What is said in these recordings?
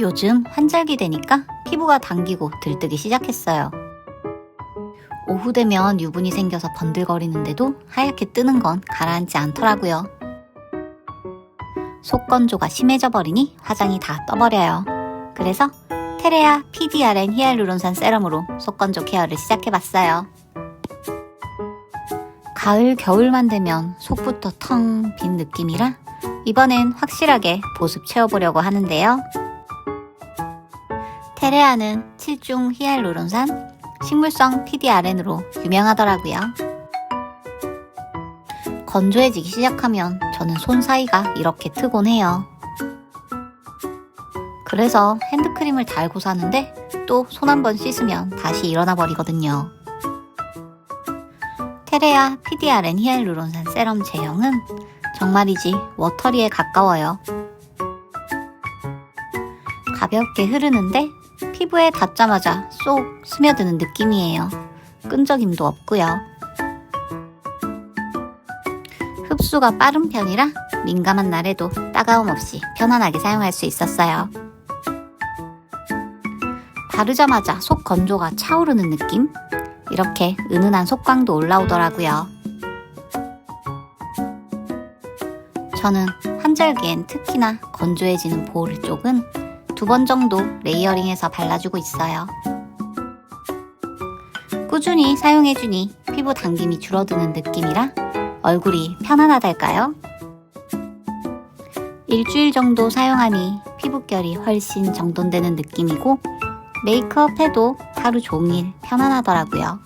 요즘 환절기 되니까 피부가 당기고 들뜨기 시작했어요. 오후 되면 유분이 생겨서 번들거리는데도 하얗게 뜨는 건 가라앉지 않더라고요. 속건조가 심해져 버리니 화장이 다 떠버려요. 그래서 테레아 PDRN 히알루론산 세럼으로 속건조 케어를 시작해봤어요. 가을, 겨울만 되면 속부터 텅 빈 느낌이라 이번엔 확실하게 보습 채워보려고 하는데요. 테레아는 7중 히알루론산 식물성 PDRN으로 유명하더라고요. 건조해지기 시작하면 저는 손 사이가 이렇게 트곤 해요. 그래서 핸드크림을 달고 사는데 또 손 한 번 씻으면 다시 일어나 버리거든요. 테레아 PDRN 히알루론산 세럼 제형은 정말이지 워터리에 가까워요. 가볍게 흐르는데 피부에 닿자마자 쏙 스며드는 느낌이에요. 끈적임도 없고요. 흡수가 빠른 편이라 민감한 날에도 따가움 없이 편안하게 사용할 수 있었어요. 바르자마자 속 건조가 차오르는 느낌? 이렇게 은은한 속광도 올라오더라고요. 저는 환절기엔 특히나 건조해지는 볼 쪽은 두 번 정도 레이어링해서 발라주고 있어요. 꾸준히 사용해주니 피부 당김이 줄어드는 느낌이라 얼굴이 편안하달까요? 일주일 정도 사용하니 피부결이 훨씬 정돈되는 느낌이고 메이크업 해도 하루 종일 편안하더라고요.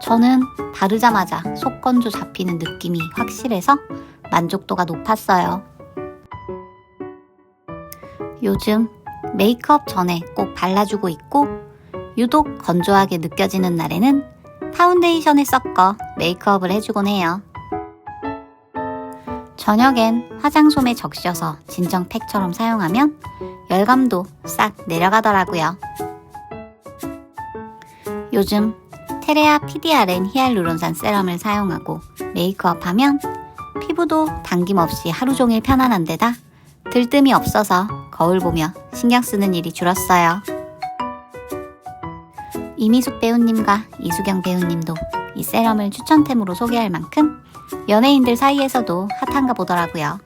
저는 바르자마자 속건조 잡히는 느낌이 확실해서 만족도가 높았어요. 요즘 메이크업 전에 꼭 발라주고 있고 유독 건조하게 느껴지는 날에는 파운데이션을 섞어 메이크업을 해주곤 해요. 저녁엔 화장솜에 적셔서 진정팩처럼 사용하면 열감도 싹 내려가더라고요. 요즘 테레아 PDRN 히알루론산 세럼을 사용하고 메이크업 하면 피부도 당김없이 하루 종일 편안한 데다 들뜸이 없어서 거울 보며 신경 쓰는 일이 줄었어요. 이미숙 배우님과 이수경 배우님도 이 세럼을 추천템으로 소개할 만큼 연예인들 사이에서도 핫한가 보더라고요.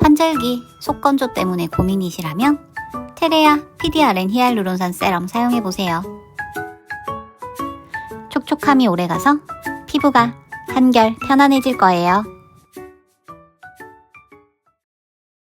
환절기 속건조 때문에 고민이시라면 테레아 PDRN 히알루론산 세럼 사용해보세요. 촉촉함이 오래가서 피부가 한결 편안해질 거예요.